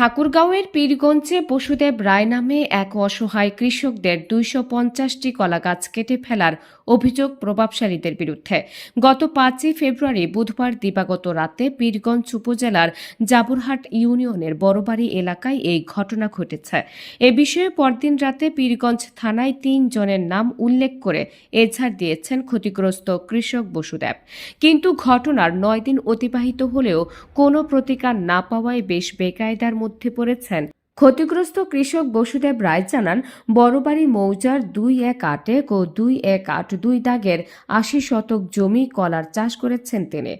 ঠাকুরগাঁওয়ের পীরগঞ্জে বসুদেব রায় নামে এক অসহায় কৃষকদের দুইশো পঞ্চাশটি কলা গাছ কেটে ফেলার অভিযোগ প্রভাবশালীদের বিরুদ্ধে। গত পাঁচই ফেব্রুয়ারি বুধবার দিবাগত রাতে পীরগঞ্জ উপজেলার জাবুরহাট ইউনিয়নের বড়বাড়ি এলাকায় এই ঘটনা ঘটেছে। এ বিষয়ে পরদিন রাতে পীরগঞ্জ থানায় তিন জনের নাম উল্লেখ করে এজাহার দিয়েছেন ক্ষতিগ্রস্ত কৃষক বসুদেব। কিন্তু ঘটনার নয় দিন অতিবাহিত হলেও কোনো প্রতিকার না পাওয়ায় বেশ বেকায়দার মধ্যে পড়েছেন। ক্ষতিগ্রস্ত কৃষক বসুদেব রায় জানান, বড়বাড়ি মৌজার দুই এক আট এক ও দুই এক আট দুই দাগের আশি শতক জমি কলার চাষ করেছেন তিনি।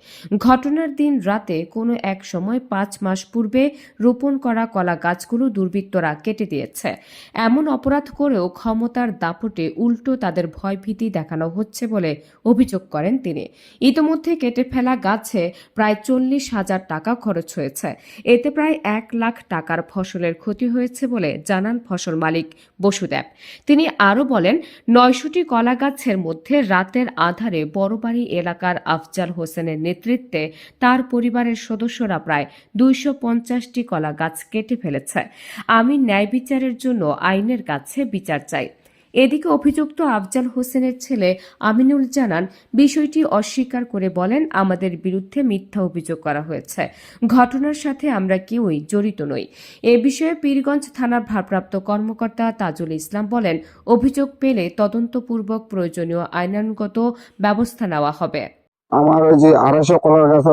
ঘটনার দিন রাতে কোনো এক সময় পাঁচ মাস পূর্বে রোপণ করা কলা গাছগুলো দুর্বৃত্তরা কেটে দিয়েছে। এমন অপরাধ করেও ক্ষমতার দাপটে উল্টো তাদের ভয়ভীতি দেখানো হচ্ছে বলে অভিযোগ করেন তিনি। ইতোমধ্যে কেটে ফেলা গাছে প্রায় চল্লিশ হাজার টাকা খরচ হয়েছে। এতে প্রায় এক লাখ টাকার ফসলের ক্ষতি হয়েছে বলে জানান ফসল মালিক বসুদেব। তিনি আরও বলেন, নয়শোটি কলা গাছের মধ্যে রাতের আধারে বড়বাড়ি এলাকার আফজাল হোসেনের নেতৃত্বে তার পরিবারের সদস্যরা প্রায় দুইশো পঞ্চাশটি কলা গাছ কেটে ফেলেছে। আমি ন্যায় বিচারের জন্য আইনের কাছে বিচার চাই। এদিকে অভিযুক্ত আফজাল হোসেনের ছেলে আমিনুল জানান, বিষয়টি অস্বীকার করে বলেন, আমাদের বিরুদ্ধে মিথ্যা অভিযোগ করা হয়েছে। ঘটনার সাথে আমরা কেউই জড়িত নই। এ বিষয়ে পীরগঞ্জ থানার ভারপ্রাপ্ত কর্মকর্তা তাজুল ইসলাম বলেন, অভিযোগ পেলে তদন্তপূর্বক প্রয়োজনীয় আইনানুগত ব্যবস্থা নেওয়া হবে। আমার ওই যে আড়াইশো কলার গাছ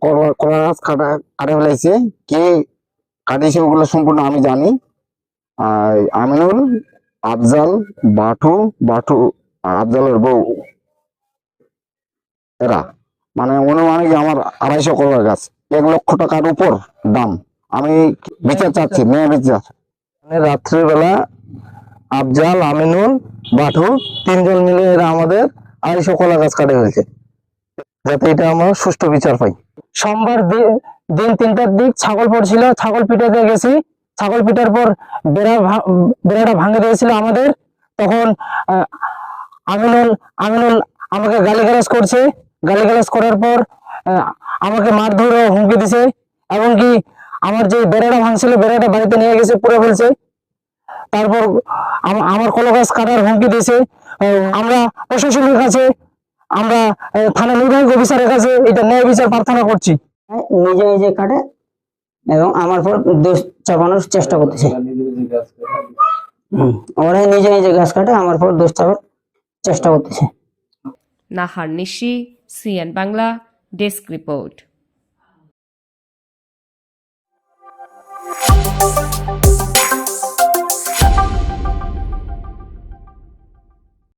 কলা- কলা গাছ কাটা, কাটে ফেলাইছে কে কাটিয়েছে ওগুলো সম্পূর্ণ আমি জানি। আর আমিনুল আফজাল বাটু বাটু আফজালের বউ। এরা। মানে অনুমানিক আমার আড়াইশো কলার গাছ। এক লক্ষ টাকার উপর দাম। আমি বিচার চাচ্ছি, মেয়ে বিচার। মানে রাত্রিবেলা আফজাল, আমিনুল বাটু তিনজন মিলে এরা আমাদের আড়াইশো কলা গাছ কাটে হয়েছে। যাতে এটা আমরা সুষ্ঠু বিচার পাই। সোমবার দিন তিনটার দিক ছাগল পড়ছিল, ছাগল পিটাতে গেছি। ছাগল পিটার পর বেড়া বেড়াটা ভাঙে দিয়েছিল আমাদের। তখন আমিনুল আমিনুল আমাকে গালিগালাজ করছে। গালিগালাজ করার পর আমাকে মারধর হুমকি দিছে। এমনকি আমার যে বেড়াটা ভাঙছিল, বেড়াটা বাড়িতে নিয়ে গেছে পুরো ফেলছে। তারপর আমার কলা গাছ কাটার হুমকি দিয়েছে। আমরা প্রশাসনের কাছে, আমরা থানা নির্বাহী অফিসারের কাছে এটা ন্যায় বিচার প্রার্থনা করছি। নিজে নিজে কাটে এবং আমার পর দোষ চাপানোর চেষ্টা করতেছে। ওরাই নিজে নিজে গাছ কাটে, আমার পর দোষ চাপার চেষ্টা করতেছে। Nahar Nishi, CN Bangla, desk report.